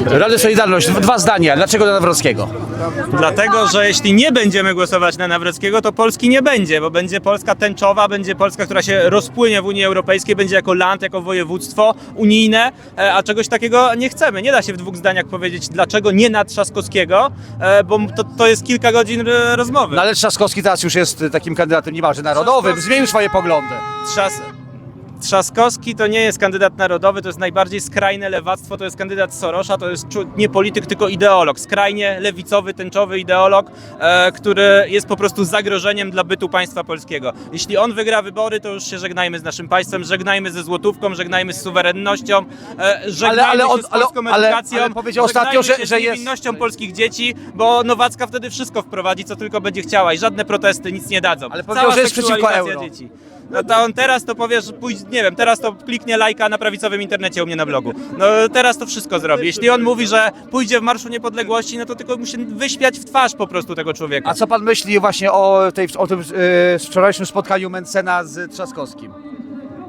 Rady Solidarność, dwa zdania. Dlaczego dla Nawrockiego? Dlatego, że jeśli nie będziemy głosować na Nawrockiego, to Polski nie będzie, bo będzie Polska tęczowa, będzie Polska, która się rozpłynie w Unii Europejskiej, będzie jako land, jako województwo unijne, e, a czegoś takiego nie chcemy. Nie da się w dwóch zdaniach powiedzieć, dlaczego nie na Trzaskowskiego, e, bo to, to jest kilka godzin e, rozmowy. No ale Trzaskowski teraz już jest takim kandydatem niemalże narodowym, zmienił swoje poglądy. Trzas... Trzaskowski to nie jest kandydat narodowy, to jest najbardziej skrajne lewactwo, to jest kandydat Sorosza, to jest nie polityk, tylko ideolog. Skrajnie lewicowy, tęczowy ideolog, e, który jest po prostu zagrożeniem dla bytu państwa polskiego. Jeśli on wygra wybory, to już się żegnajmy z naszym państwem, żegnajmy ze złotówką, żegnajmy z suwerennością, e, żegnajmy ale on- się z ale- polską ale- edukacją, ale powiedział ostatnio, że- że z jest- niewinnością polskich dzieci, bo Nowacka wtedy wszystko wprowadzi, co tylko będzie chciała i żadne protesty nic nie dadzą. Ale powiedział, że jest przeciwko euro. dzieci. No to on teraz to powie, że pójdzie, nie wiem, teraz to kliknie lajka na prawicowym internecie u mnie na blogu. No teraz to wszystko zrobi. Jeśli on mówi, że pójdzie w Marszu Niepodległości, no to tylko musi wyśmiać w twarz po prostu tego człowieka. A co pan myśli właśnie o, tej, o tym y, wczorajszym spotkaniu Mencena z Trzaskowskim?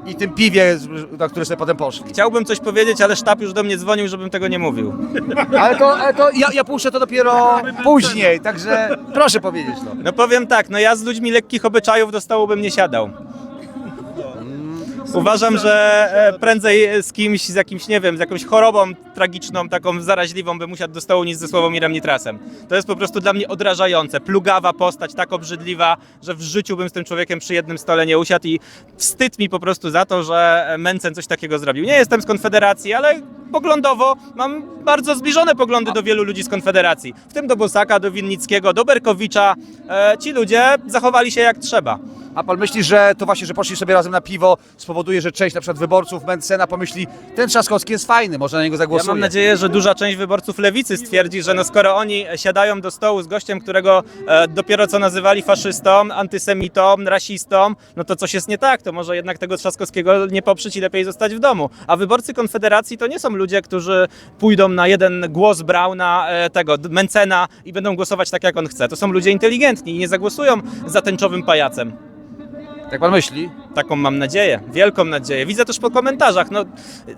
I tym piwie, z- na które sobie potem poszli. Chciałbym coś powiedzieć, ale sztab już do mnie dzwonił, żebym tego nie mówił. Ale to, ale to ja, ja puszczę to dopiero później, także proszę powiedzieć no. No powiem tak, no ja z ludźmi lekkich obyczajów do stołu bym nie siadał. Uważam, że e, prędzej z kimś, z jakimś, nie wiem, z jakąś chorobą tragiczną, taką zaraźliwą bym usiadł do stołu niż ze Sławomirem Nitrasem. To jest po prostu dla mnie odrażające. Plugawa postać, tak obrzydliwa, że w życiu bym z tym człowiekiem przy jednym stole nie usiadł i wstyd mi po prostu za to, że Mencen coś takiego zrobił. Nie jestem z Konfederacji, ale poglądowo mam bardzo zbliżone poglądy do wielu ludzi z Konfederacji. W tym do Bosaka, do Winnickiego, do Berkowicza. E, ci ludzie zachowali się jak trzeba. A pan myśli, że to właśnie, że poszli sobie razem na piwo spowoduje, że część na przykład wyborców Mencena pomyśli, ten Trzaskowski jest fajny, może na niego Ja zagłosuje. mam nadzieję, że duża część wyborców lewicy stwierdzi, że no skoro oni siadają do stołu z gościem, którego e, dopiero co nazywali faszystą, antysemitą, rasistą, no to coś jest nie tak, to może jednak tego Trzaskowskiego nie poprzeć i lepiej zostać w domu. A wyborcy Konfederacji to nie są ludzie, którzy pójdą na jeden głos Brauna, e, tego Mencena i będą głosować tak, jak on chce. To są ludzie inteligentni i nie zagłosują za tęczowym pajacem. Jak pan myśli? Taką mam nadzieję, wielką nadzieję. Widzę też po komentarzach. No,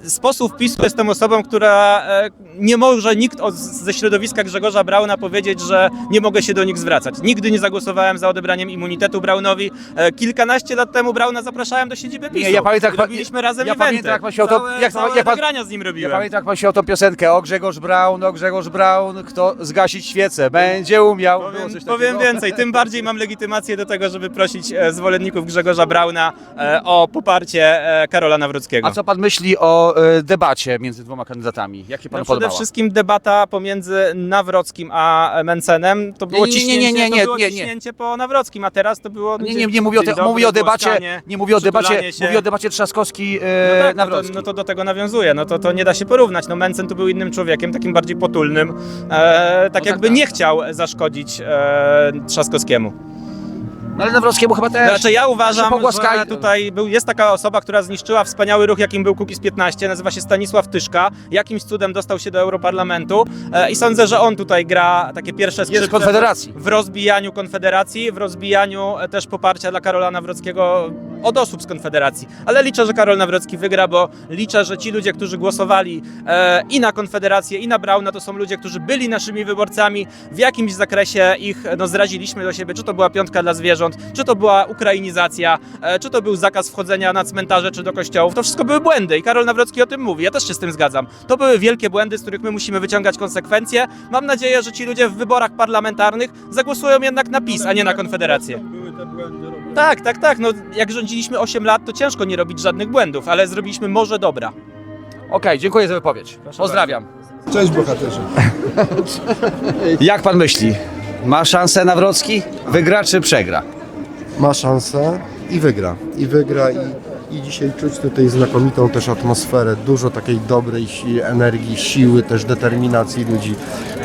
z posłów PiSu jestem osobą, która e, nie może nikt od, ze środowiska Grzegorza Brauna powiedzieć, że nie mogę się do nich zwracać. Nigdy nie zagłosowałem za odebraniem immunitetu Braunowi. E, kilkanaście lat temu Brauna zapraszałem do siedziby PiSu. Nie, ja pamiętam, jak pan- Robiliśmy razem ja eventy. pamiętam, jak pan się o to- Całe, jak całe jak pan- nagrania z nim Ja robiłem. pamiętam, jak pan się o tą piosenkę, o Grzegorz Braun, o Grzegorz Braun, kto zgasić świecę, będzie umiał. Było Powiem, coś powiem takiego. więcej, tym bardziej mam legitymację do tego, żeby prosić e, zwolenników Grzegorza Brauna e, o poparcie e, Karola Nawrockiego. A co pan myśli o e, debacie między dwoma kandydatami? Jakie panu No przede podobała? wszystkim debata pomiędzy Nawrockim a Mencenem to było Nie, nie, nie, ciśnięcie, nie, nie, to było nie, nie. ciśnięcie po Nawrockim, a teraz to było... Nie, nie, nie mówię o, dzień te, mówię o dobry, debacie, głaskanie, nie mówię o debacie, przytulanie się. mówię o debacie Trzaskowski No e, tak, no, to, Nawrocki. no to do tego nawiązuje, no to, to nie da się porównać. No Mencen tu był innym człowiekiem, takim bardziej potulnym, e, tak tak, jakby tak. nie chciał zaszkodzić e, Trzaskowskiemu. No ale Nawrockiemu chyba też. Znaczy ja uważam, że tutaj był, jest taka osoba, która zniszczyła wspaniały ruch, jakim był Kukiz 15, nazywa się Stanisław Tyszka, jakimś cudem dostał się do Europarlamentu e, i sądzę, że on tutaj gra takie pierwsze Jest skrzypce w Konfederacji. w rozbijaniu Konfederacji, w rozbijaniu e, też poparcia dla Karola Nawrockiego od osób z Konfederacji. Ale liczę, że Karol Nawrocki wygra, bo liczę, że ci ludzie, którzy głosowali e, i na Konfederację, i na Brauna, to są ludzie, którzy byli naszymi wyborcami. W jakimś zakresie ich no, zraziliśmy do siebie, czy to była piątka dla zwierząt, czy to była ukrainizacja, e, czy to był zakaz wchodzenia na cmentarze, czy do kościołów. To wszystko były błędy i Karol Nawrocki o tym mówi. Ja też się z tym zgadzam. To były wielkie błędy, z których my musimy wyciągać konsekwencje. Mam nadzieję, że ci ludzie w wyborach parlamentarnych zagłosują jednak na PiS, a nie na Konfederację. Tak, tak, tak. No, jak rządziliśmy 8 lat, to ciężko nie robić żadnych błędów, ale zrobiliśmy może dobra. Okej, dziękuję za wypowiedź. Pozdrawiam. Cześć bohaterze. Jak pan myśli? Ma szansę Nawrocki? Wygra czy przegra? Ma szansę i wygra. I wygra i, i dzisiaj czuć tutaj znakomitą też atmosferę, dużo takiej dobrej energii, siły, też determinacji ludzi.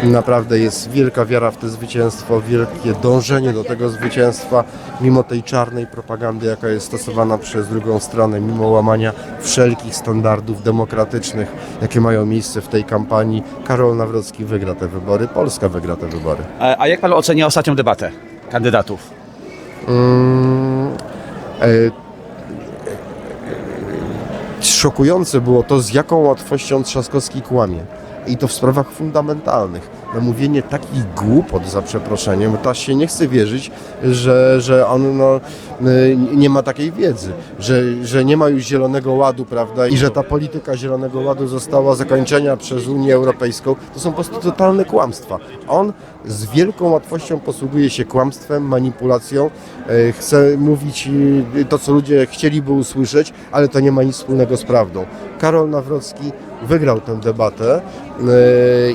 Naprawdę jest wielka wiara w to zwycięstwo, wielkie dążenie do tego zwycięstwa, mimo tej czarnej propagandy, jaka jest stosowana przez drugą stronę, mimo łamania wszelkich standardów demokratycznych, jakie mają miejsce w tej kampanii. Karol Nawrocki wygra te wybory, Polska wygra te wybory. A, a jak pan ocenia ostatnią debatę kandydatów? Mm, e, Szokujące było to, z jaką łatwością Trzaskowski kłamie. i to w sprawach fundamentalnych. No, mówienie takich głupot za przeproszeniem, to aż się nie chce wierzyć, że, że on no, y, nie ma takiej wiedzy, że, że nie ma już zielonego ładu, prawda, i że ta polityka zielonego ładu została zakończenia przez Unię Europejską. To są po prostu totalne kłamstwa. On z wielką łatwością posługuje się kłamstwem, manipulacją, e, chce mówić e, to, co ludzie chcieliby usłyszeć, ale to nie ma nic wspólnego z prawdą. Karol Nawrocki wygrał tę debatę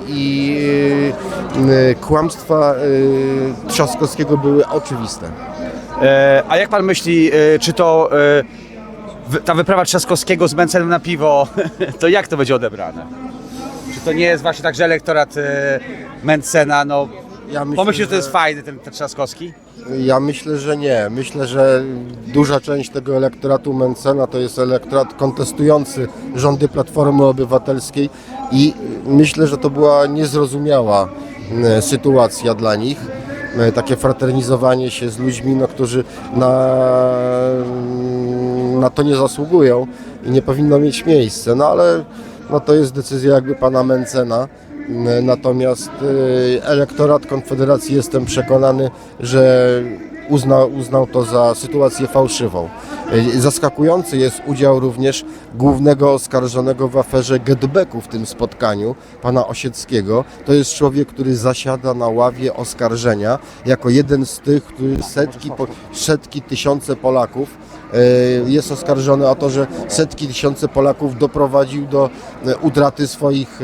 i e, kłamstwa e, Trzaskowskiego były oczywiste. E, a jak pan myśli, e, czy to e, ta wyprawa Trzaskowskiego z Mencenem na piwo, to jak to będzie odebrane? Czy to nie jest właśnie tak, że elektorat Mencena, no Ja myślę, że to jest fajny ten, ten Trzaskowski? Ja myślę, że nie. Myślę, że duża część tego elektoratu Mencena to jest elektorat kontestujący rządy Platformy Obywatelskiej i myślę, że to była niezrozumiała e, sytuacja dla nich. E, Takie fraternizowanie się z ludźmi, no, którzy na, na to nie zasługują i nie powinno mieć miejsca. No ale no, to jest decyzja jakby pana Mencena. Natomiast y, elektorat Konfederacji jestem przekonany, że uzna, uznał to za sytuację fałszywą. Y, Zaskakujący jest udział również głównego oskarżonego w aferze Getbacku w tym spotkaniu, pana Osieckiego. To jest człowiek, który zasiada na ławie oskarżenia jako jeden z tych, który setki, setki tysiące Polaków e, jest oskarżony o to, że setki tysiące Polaków doprowadził do e, utraty swoich,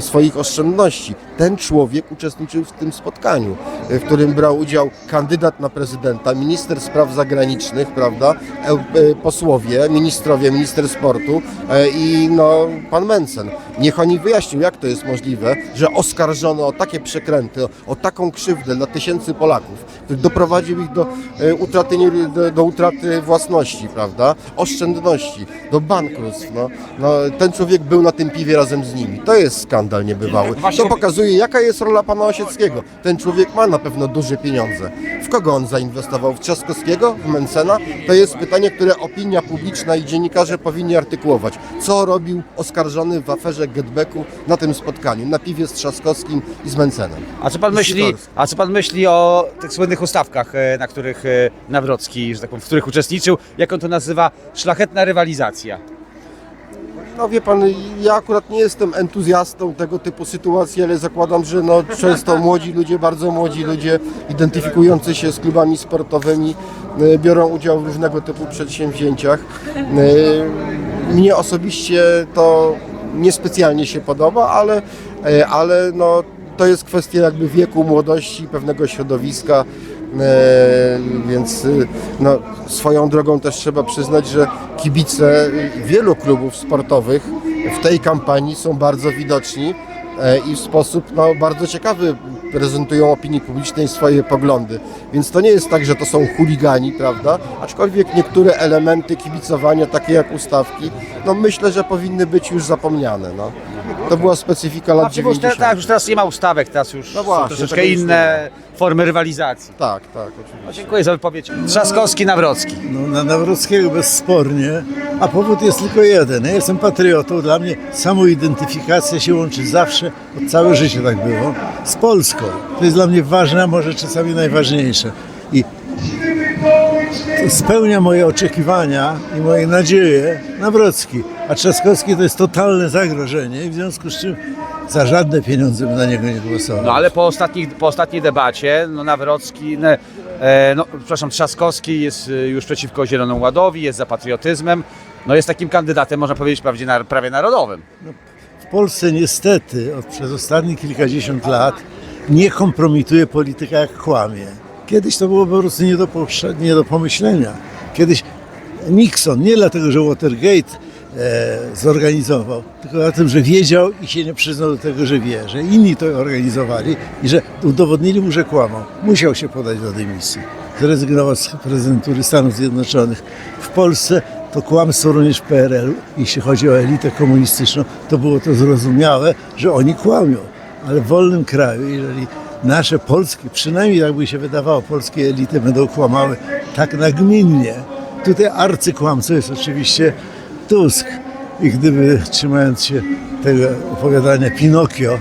swoich oszczędności. Ten człowiek uczestniczył w tym spotkaniu, w którym brał udział kandydat na prezydenta, minister spraw zagranicznych, prawda, e, e, posłowie, ministrowie, minister sportu e, i no, pan Mencen. Niech oni wyjaśnią, jak to jest możliwe, że oskarżono o takie przekręty, o, taką krzywdę dla tysięcy Polaków, który doprowadził ich do utraty, do, do utraty własności, prawda, oszczędności, do bankructw. No, no, ten człowiek był na tym piwie razem z nimi. To jest skandal niebywały. To pokazuje, jaka jest rola pana Osieckiego. Ten człowiek ma na pewno duże pieniądze. W kogo on zainwestował? W Trzaskowskiego? W Mencena? To jest pytanie, które opinia publiczna i dziennikarze powinni artykułować. Co robił oskarżony w aferze Getbacku na tym spotkaniu? Na piwie z Trzaskowskim i z Mencenem. A co pan myśli, a co pan myśli o tych słynnych ustawkach, e, na których e, Nawrocki, że tak powiem, w których uczestniczył, jak on to nazywa, szlachetna rywalizacja? No wie pan, ja akurat nie jestem entuzjastą tego typu sytuacji, ale zakładam, że no, często młodzi ludzie, bardzo młodzi ludzie identyfikujący się z klubami sportowymi e, biorą udział w różnego typu przedsięwzięciach. E, Mnie osobiście to niespecjalnie się podoba, ale, e, ale no, to jest kwestia jakby wieku, młodości, pewnego środowiska. E, więc y, no, swoją drogą też trzeba przyznać, że kibice wielu klubów sportowych w tej kampanii są bardzo widoczni e, i w sposób no, bardzo ciekawy prezentują opinii publicznej swoje poglądy. Więc to nie jest tak, że to są chuligani, prawda? Aczkolwiek niektóre elementy kibicowania, takie jak ustawki, no myślę, że powinny być już zapomniane. No. To była specyfika lat przecież te, 90. tak, już teraz nie ma ustawek, teraz już No są właśnie, troszeczkę tego już inne formy rywalizacji. Tak, tak, oczywiście. No, dziękuję za wypowiedź. Trzaskowski, Nawrocki. No, na Nawrockiego bezspornie, a powód jest tylko jeden. Ja jestem patriotą, dla mnie samoidentyfikacja się łączy zawsze, od całe życie tak było, z Polską. To jest dla mnie ważne, a może czasami najważniejsze. Spełnia moje oczekiwania i moje nadzieje Nawrocki. A Trzaskowski to jest totalne zagrożenie i w związku z czym za żadne pieniądze bym na niego nie głosował. No ale po, ostatnich, po ostatniej debacie, no Nawrocki, ne, e, no, przepraszam, Trzaskowski jest e, już przeciwko Zielonemu Ładowi, jest za patriotyzmem, no jest takim kandydatem, można powiedzieć, prawie, na, prawie narodowym. W Polsce niestety od przez ostatnie kilkadziesiąt lat nie kompromituje polityka jak kłamie. Kiedyś to było po prostu nie do, nie do pomyślenia. Kiedyś Nixon, nie dlatego, że Watergate e, zorganizował, tylko dlatego, że wiedział i się nie przyznał do tego, że wie, że inni to organizowali i że udowodnili mu, że kłamał. Musiał się podać do dymisji. Zrezygnował z prezydentury Stanów Zjednoczonych. W Polsce to kłamstwo również PRL-u, jeśli chodzi o elitę komunistyczną, to było to zrozumiałe, że oni kłamią. Ale w wolnym kraju, jeżeli nasze polskie, przynajmniej tak by się wydawało, polskie elity będą kłamały tak nagminnie, tutaj arcykłamcą jest oczywiście Tusk. I gdyby trzymając się tego opowiadania Pinokio,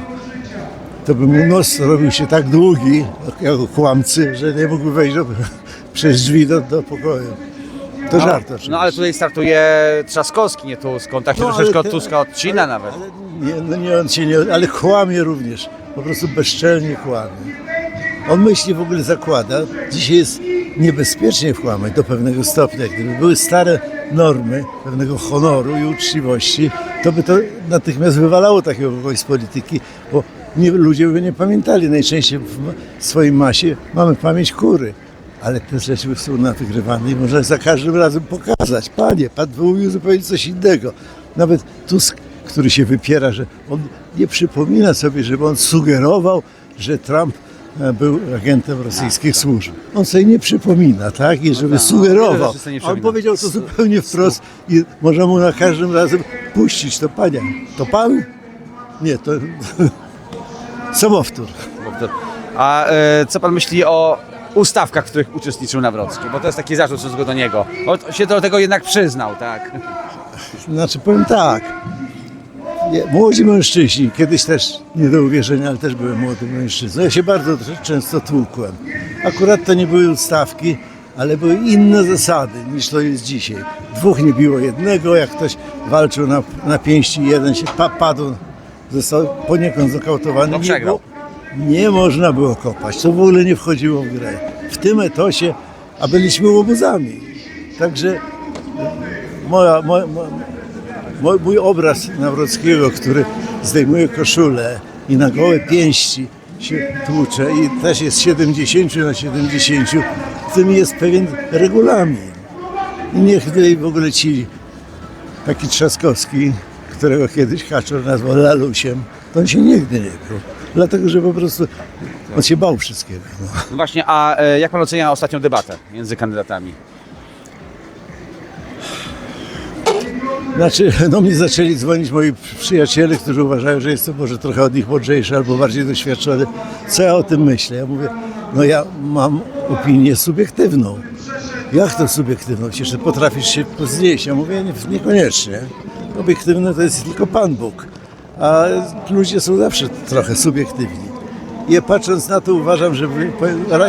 to by mu nos robił się tak długi, jako kłamcy, że nie mógłby wejść do, przez drzwi do, do pokoju. To żart oczywiście. No ale tutaj startuje Trzaskowski, nie Tusk. On tak się No, ale troszeczkę od te- Tuska odcina nawet. Ale nie, no nie, on się nie, ale kłamie również. Po prostu bezczelnie kłamie. On myśli w ogóle zakłada, dzisiaj jest niebezpiecznie kłamać do pewnego stopnia. Gdyby były stare normy pewnego honoru i uczciwości, to by to natychmiast wywalało takiego kogoś z polityki, bo nie, ludzie by nie pamiętali. Najczęściej w swoim masie mamy pamięć kury. Ale te rzeczy są nawygrywane i można za każdym razem pokazać. Panie, pan mówił zupełnie coś innego. Nawet Tusk, który się wypiera, że on nie przypomina sobie, żeby on sugerował, że Trump e, był agentem rosyjskich służb. On sobie nie przypomina, tak? I żeby wiele sugerował. rzeczy sobie nie A on powiedział to zupełnie wprost i można mu na każdym razem puścić. To panie, to pan? Nie, to samowtór. A e, co pan myśli o ustawkach, w których uczestniczył Nawrocki? Bo to jest taki zarzut stosunku do niego. On się do tego jednak przyznał, tak? Znaczy powiem tak. Młodzi mężczyźni, kiedyś też nie do uwierzenia, ale też byłem młodym mężczyzną. Ja się bardzo często tłukłem. Akurat to nie były ustawki, ale były inne zasady niż to jest dzisiaj. Dwóch nie biło jednego, jak ktoś walczył na, na pięści, jeden się pa, padł, został poniekąd zakautowany. No nie, było- nie można było kopać, to w ogóle nie wchodziło w grę. W tym etosie, a byliśmy łobuzami. Także moja, moja, moja, Mój, mój obraz Nawrockiego, który zdejmuje koszulę i na gołe pięści się tłucze i też jest 70 na 70, w tym jest pewien regulamin. I niech tutaj w ogóle ci taki Trzaskowski, którego kiedyś Kaczor nazwał lalusiem, to on się nigdy nie był. Dlatego, że po prostu on się bał wszystkiego. No. Właśnie, a e, jak pan ocenia ostatnią debatę między kandydatami? Znaczy, do mnie zaczęli dzwonić moi przyjaciele, którzy uważają, że jestem może trochę od nich mądrzejszy albo bardziej doświadczony. Co ja o tym myślę? Ja mówię, no ja mam opinię subiektywną. Jak to subiektywną? Przecież potrafisz się poznieść. Ja mówię, nie, niekoniecznie. Obiektywne to jest tylko Pan Bóg. A ludzie są zawsze trochę subiektywni. I patrząc na to uważam, że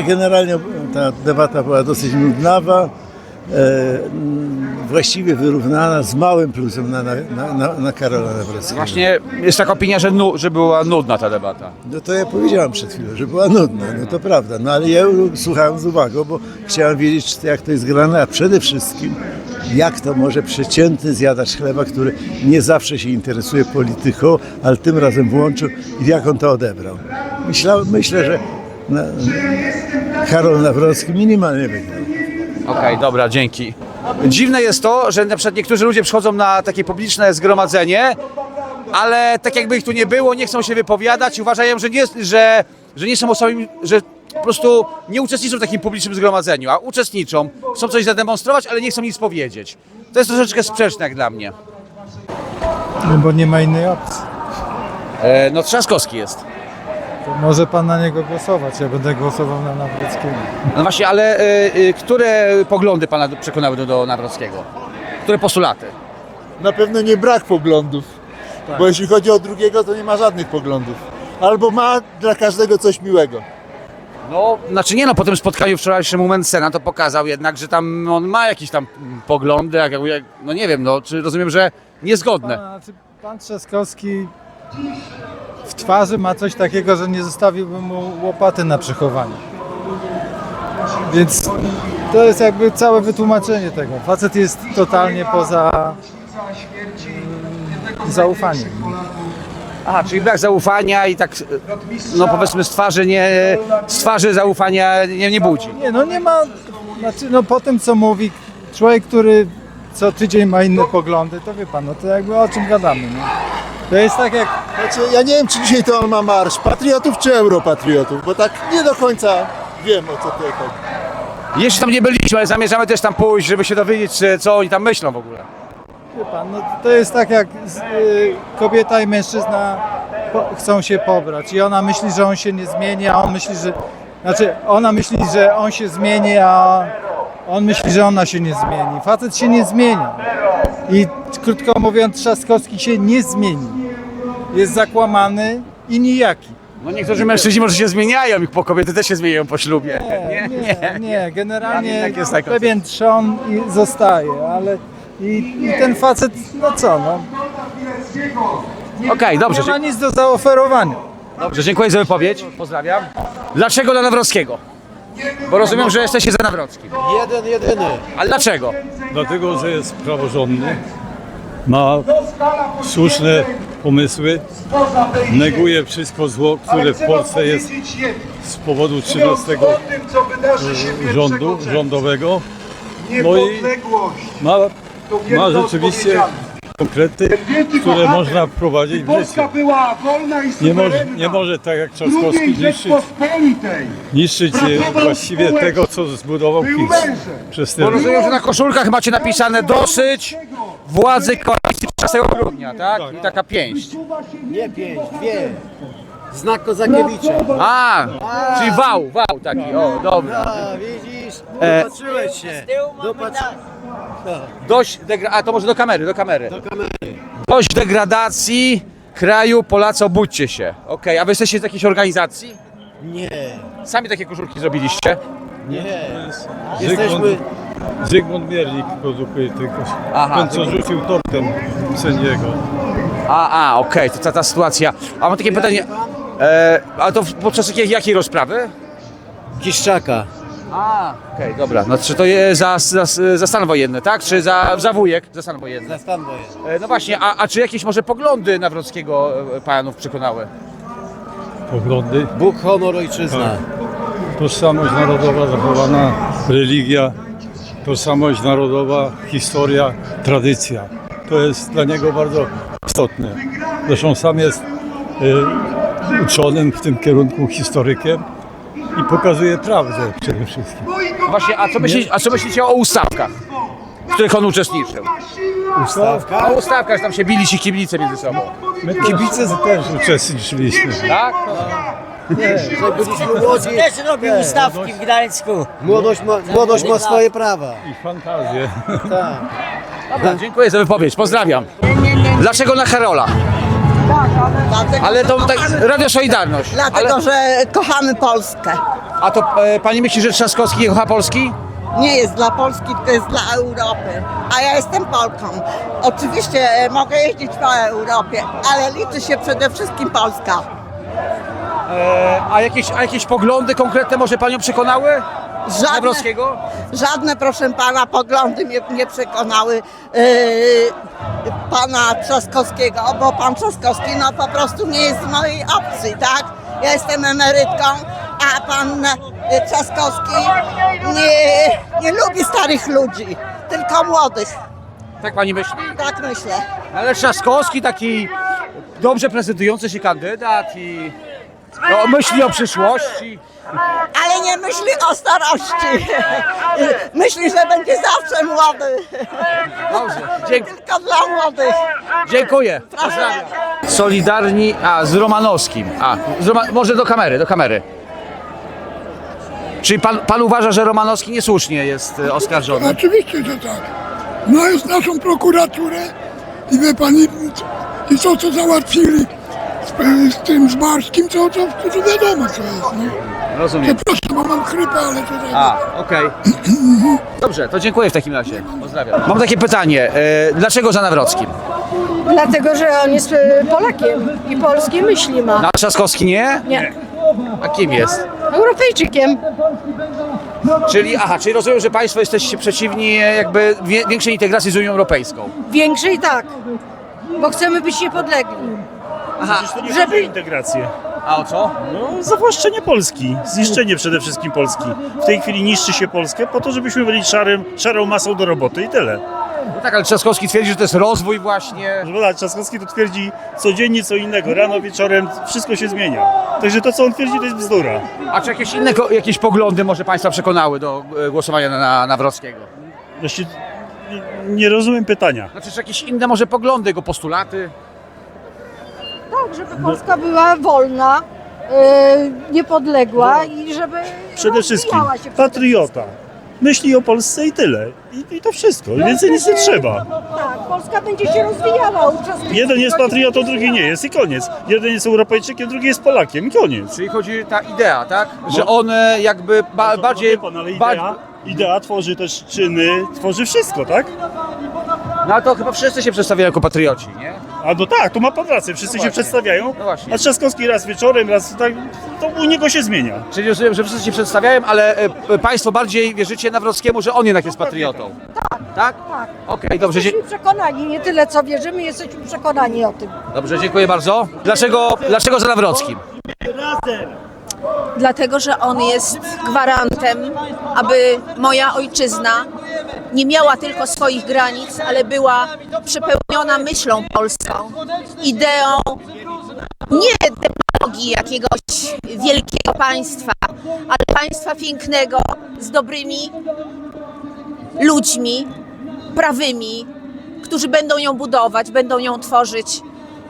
generalnie ta debata była dosyć nudnawa, właściwie wyrównana z małym plusem na, na, na, na, Karola Nawrockiego. Właśnie jest taka opinia, że, nu, że była nudna ta debata. No to ja powiedziałem przed chwilą, że była nudna, no to prawda. No ale ja słuchałem z uwagą, bo chciałem wiedzieć, jak to jest grane, a przede wszystkim jak to może przeciętny zjadacz chleba, który nie zawsze się interesuje polityką, ale tym razem włączył i jak on to odebrał. Myślałem, myślę, że na, Karol Nawrocki minimalnie wygrał. Okej, dobra, dzięki. Dziwne jest to, że na przykład niektórzy ludzie przychodzą na takie publiczne zgromadzenie, ale tak jakby ich tu nie było, nie chcą się wypowiadać i uważają, że nie, że, że nie są osobami, że po prostu nie uczestniczą w takim publicznym zgromadzeniu, a uczestniczą, chcą coś zademonstrować, ale nie chcą nic powiedzieć. To jest troszeczkę sprzeczne jak dla mnie. No bo nie ma innej opcji. E, no Trzaskowski jest. To może pan na niego głosować, ja będę głosował na Nawrockiego. No właśnie, ale e, e, które poglądy pana przekonały do, do Nawrockiego? Które postulaty? Na pewno nie brak poglądów, bo jeśli chodzi o drugiego, to nie ma żadnych poglądów. Albo ma dla każdego coś miłego. No, znaczy nie no, po tym spotkaniu wczorajszym u Mencena to pokazał jednak, że tam on ma jakieś tam mm, poglądy, jak, jak, no nie wiem, no, czy rozumiem, że niezgodne. Pan, znaczy, pan Trzaskowski w twarzy ma coś takiego, że nie zostawiłbym mu łopaty na przechowanie. Więc to jest jakby całe wytłumaczenie tego. Facet jest totalnie poza mm, zaufaniem. Aha, czyli brak zaufania i tak, no powiedzmy z twarzy nie, z twarzy zaufania nie, nie budzi. Nie, no nie ma, znaczy no po tym co mówi człowiek, który co tydzień ma inne poglądy, to wie pan, no to jakby o czym gadamy, no. To jest tak jak, Znaczy, ja nie wiem, czy dzisiaj to on ma marsz patriotów czy europatriotów, bo tak nie do końca wiem, o co tutaj chodzi. Jeszcze tam nie byliśmy, ale zamierzamy też tam pójść, żeby się dowiedzieć, czy, co oni tam myślą w ogóle. wie pan, no to jest tak jak z, y, kobieta i mężczyzna po, chcą się pobrać i ona myśli, że on się nie zmieni, a on myśli, że, znaczy ona myśli, że on się zmieni, a on myśli, że ona się nie zmieni. Facet się nie zmienia. I krótko mówiąc, Trzaskowski się nie zmieni. jest zakłamany i nijaki. No niektórzy mężczyźni może się zmieniają, bo kobiety też się zmieniają po ślubie. Nie, nie, nie. Generalnie Tak jest tak. pewien trzon i zostaje, ale i, i ten facet, no co, no, Okej, dobrze, nie ma nic do zaoferowania. dobrze, dziękuję za wypowiedź. Pozdrawiam. Dlaczego dla Nawrockiego? Bo rozumiem, że jesteście za Nawrockim. Jeden, jedyny. Ale dlaczego? Dlatego, że jest praworządny, ma słuszne pomysły, neguje wszystko zło, które w Polsce jest z powodu 13 rządu, rządowego. No i ma, ma rzeczywiście konkrety, które można wprowadzić w życie. była wolna i Nie może, nie może tak jak Trzaskowski niszczyć, niszczyć e, właściwie tego, co zbudował PiS przez te rozumiem, że na koszulkach macie napisane dosyć władzy koalicji 13 grudnia, tak? I taka pięść. Nie pięć, dwie. Znak Kozakiewicza. A, czyli wał, wał taki, o, dobra. A, widzisz? E, Dopatrzyłeś się. Dość degra- a to może do kamery, do kamery. Do kamery. Dość degradacji kraju, Polacy obudźcie się. Okej, a wy jesteście z jakiejś organizacji? Nie, Sami takie koszulki zrobiliście? nie. Zygmunt, Jesteśmy... Zygmunt Miernik produkuje tylko. Aha, Ten, co rzucił tortem sędziego. A, a, okej, to ta, ta sytuacja. A mam takie pytanie, e, a to w- podczas jakiej, jakiej rozprawy? Kiszczaka. A, okej, dobra. No czy to jest za, za, za stan wojenny, tak? Czy za, za wujek? Za stan wojenny. Za stan wojenny. E, no właśnie, a, a czy jakieś może poglądy Nawrockiego e, panów przekonały? Poglądy, Bóg, honor, ojczyzna. tożsamość narodowa zachowana, religia, tożsamość narodowa, historia, tradycja. To jest dla niego bardzo istotne. Zresztą sam jest e, uczonym w tym kierunku historykiem i pokazuje prawdę przede wszystkim. Właśnie, a co, myśli, a co myślicie o ustawkach, w których on uczestniczył? Ustawka. O ustawkach, że tam się bili ci kiblice między sobą. My kibice też uczestniczyliśmy. Tak? Że byliśmy młodzi. Też robił ustawki w Gdańsku. Młodość ma, młodość ma swoje prawa. I fantazję. Tak. Dobra, dziękuję za wypowiedź, pozdrawiam. Dlaczego na Karola? Ale to tak, Radio Solidarność. Dlatego, Ale, że kochamy Polskę. a to e, pani myśli, że Trzaskowski nie kocha Polski? Nie jest dla Polski, tylko jest dla Europy. A ja jestem Polką. Oczywiście e, mogę jeździć po Europie, ale liczy się przede wszystkim Polska. E, a, jakieś, a jakieś poglądy konkretne może panią przekonały? Żadne, Nawrockiego? żadne proszę pana, poglądy mnie nie przekonały e, pana Trzaskowskiego, bo pan Trzaskowski no po prostu nie jest z mojej opcji, tak? Ja jestem emerytką, a pan e, Trzaskowski nie, nie lubi starych ludzi, tylko młodych. Tak pani myśli? Tak myślę. Ale Trzaskowski taki dobrze prezentujący się kandydat i no, myśli o przyszłości. Ale nie myśli o starości. Myśli, że będzie zawsze młody. Dobrze, dzięki, Tylko dla młodych. dziękuję. Pozdrawiam. Solidarni, a z Romanowskim. A, z Roma, może do kamery, do kamery. Czyli pan, pan uważa, że Romanowski niesłusznie jest e, oskarżony? Oczywiście, że tak. No jest naszą prokuraturę i wie pani, i to co załatwili z, z tym z Barskim, to, to, to wiadomo co jest. No. Rozumiem. Przepraszam, bo mam chrypę, ale to tak. A, okej. Dobrze, to dziękuję w takim razie. Pozdrawiam. Mam takie pytanie. E, dlaczego za Nawrockim? Dlatego, że on jest e, Polakiem i polskie myśli ma. Na Trzaskowski nie? Nie. A kim jest? Europejczykiem. Czyli, aha, czyli rozumiem, że Państwo jesteście przeciwni e, jakby wie, większej integracji z Unią Europejską. Większej tak. Bo chcemy być niepodlegli. Aha, Żeby, integrację. a o co? No, zawłaszczenie Polski, zniszczenie przede wszystkim Polski. W tej chwili niszczy się Polskę po to, żebyśmy byli szarym, szarą masą do roboty i tyle. No tak, ale Trzaskowski twierdzi, że to jest rozwój właśnie. Proszę pana, Trzaskowski to twierdzi codziennie co innego, rano, wieczorem, wszystko się zmienia. Także to, co on twierdzi, to jest bzdura. A czy jakieś inne ko- jakieś poglądy może Państwa przekonały do e, głosowania na, na Nawrockiego? Właściwie nie, nie rozumiem pytania. Znaczy, czy jakieś inne może poglądy, jego postulaty? Tak, żeby Polska była wolna, e, niepodległa i żeby Przede wszystkim rozwijała się przede patriota. myśli o Polsce i tyle. I, i to wszystko. Więcej nic nie trzeba. Tak, Polska będzie się rozwijała. Jeden jest patriotą, drugi nie jest i koniec. Jeden jest Europejczykiem, drugi jest Polakiem i koniec. Czyli chodzi ta idea, tak? Że No. one jakby ba- No, bardziej... no, wie pan, ale ba- idea, idea tworzy też czyny, tworzy wszystko, tak? No ale to chyba wszyscy się przedstawiają jako patrioci, nie? A no tak, to ma pan rację, wszyscy No się właśnie. przedstawiają, No właśnie. a Trzaskowski raz wieczorem, raz tak, to u niego się zmienia. Czyli rozumiem, że wszyscy się przedstawiają, ale e, p- państwo bardziej wierzycie Nawrockiemu, że on jednak jest patriotą. Tak. Tak? Tak. Okej, dobrze, dzie- Jesteśmy przekonani, nie tyle co wierzymy, jesteśmy przekonani o tym. dobrze, dziękuję bardzo. Dlaczego, dlaczego za Nawrockim? dlatego że on jest gwarantem, aby moja ojczyzna nie miała tylko swoich granic, ale była przepełniona myślą polską, ideą nie demagogii jakiegoś wielkiego państwa, ale państwa pięknego z dobrymi ludźmi, prawymi, którzy będą ją budować, będą ją tworzyć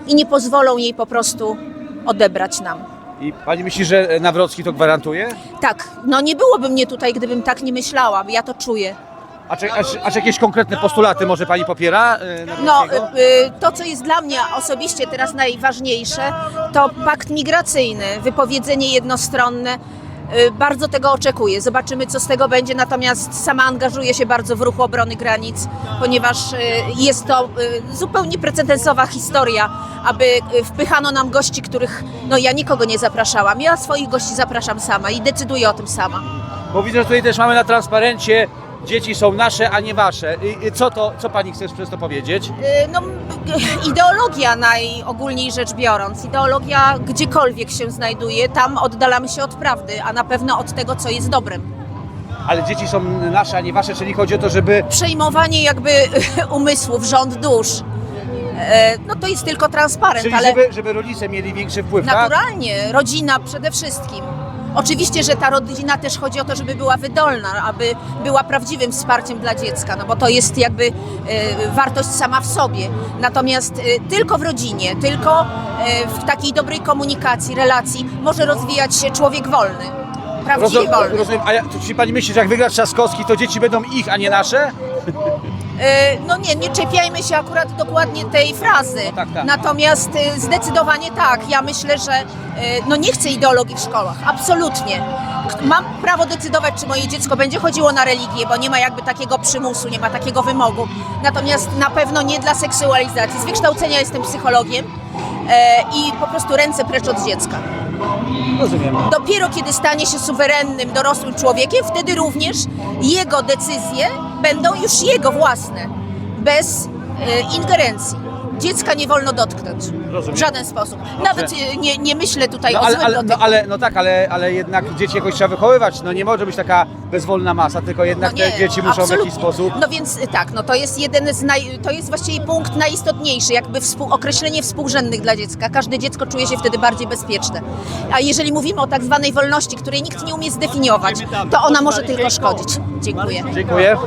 i nie pozwolą jej po prostu odebrać nam. I pani myśli, że Nawrocki to gwarantuje? Tak, no nie byłoby mnie tutaj, gdybym tak nie myślała, ja to czuję. A czy, a, czy, a czy jakieś konkretne postulaty może pani popiera? e, No, Nawrockiego? y, y, to co jest dla mnie osobiście teraz najważniejsze, to pakt migracyjny, wypowiedzenie jednostronne. Y, Bardzo tego oczekuję. Zobaczymy, co z tego będzie. Natomiast sama angażuję się bardzo w ruchu obrony granic, ponieważ y, jest to y, zupełnie precedensowa historia, aby y, wpychano nam gości, których no ja nikogo nie zapraszałam. Ja swoich gości zapraszam sama i decyduję o tym sama. Bo widzę, że tutaj też mamy na transparencie dzieci są nasze, a nie wasze. I, i co, to, co pani chcesz przez to powiedzieć? Y, No, m- ideologia najogólniej rzecz biorąc, ideologia gdziekolwiek się znajduje, tam oddalamy się od prawdy, a na pewno od tego, co jest dobrem. Ale dzieci są nasze, a nie wasze, czyli chodzi o to, żeby Przejmowanie jakby umysłów, rząd dusz, e, no to jest tylko transparent, Czyli ale żeby, żeby rodzice mieli większy wpływ, tak? naturalnie, rodzina przede wszystkim. Oczywiście, że ta rodzina też chodzi o to, żeby była wydolna, aby była prawdziwym wsparciem dla dziecka, no bo to jest jakby e, wartość sama w sobie. Natomiast e, tylko w rodzinie, tylko e, w takiej dobrej komunikacji, relacji może rozwijać się człowiek wolny, prawdziwie Rozum, wolny. rozumiem, a ja, czyli pani myśli, że jak wygra Trzaskowski, to dzieci będą ich, a nie nasze? E, No nie, nie czepiajmy się akurat dokładnie tej frazy. tak, tak. Natomiast e, zdecydowanie tak. Ja myślę, że e, no nie chcę ideologii w szkołach. Absolutnie. Mam prawo decydować, czy moje dziecko będzie chodziło na religię, bo nie ma jakby takiego przymusu, nie ma takiego wymogu. Natomiast na pewno nie dla seksualizacji. Z wykształcenia jestem psychologiem i po prostu ręce precz od dziecka. Rozumiem. Dopiero kiedy stanie się suwerennym, dorosłym człowiekiem, wtedy również jego decyzje będą już jego własne, bez e, ingerencji. Dziecka nie wolno dotknąć Rozumiem. w żaden sposób. Nawet e, nie, nie myślę tutaj No o ale, złym ale, no, dotyku. ale, no tak, ale, ale jednak dzieci jakoś trzeba wychowywać. No nie może być taka bezwolna masa, tylko jednak No te dzieci muszą w absolutnie. jakiś sposób... No więc y, tak, no to jest jeden z naj, to jest właściwie punkt najistotniejszy, jakby współ, określenie współrzędnych dla dziecka. Każde dziecko czuje się wtedy bardziej bezpieczne. A jeżeli mówimy o tak zwanej wolności, której nikt nie umie zdefiniować, to ona może tylko szkodzić. Dziękuję. Dziękuję.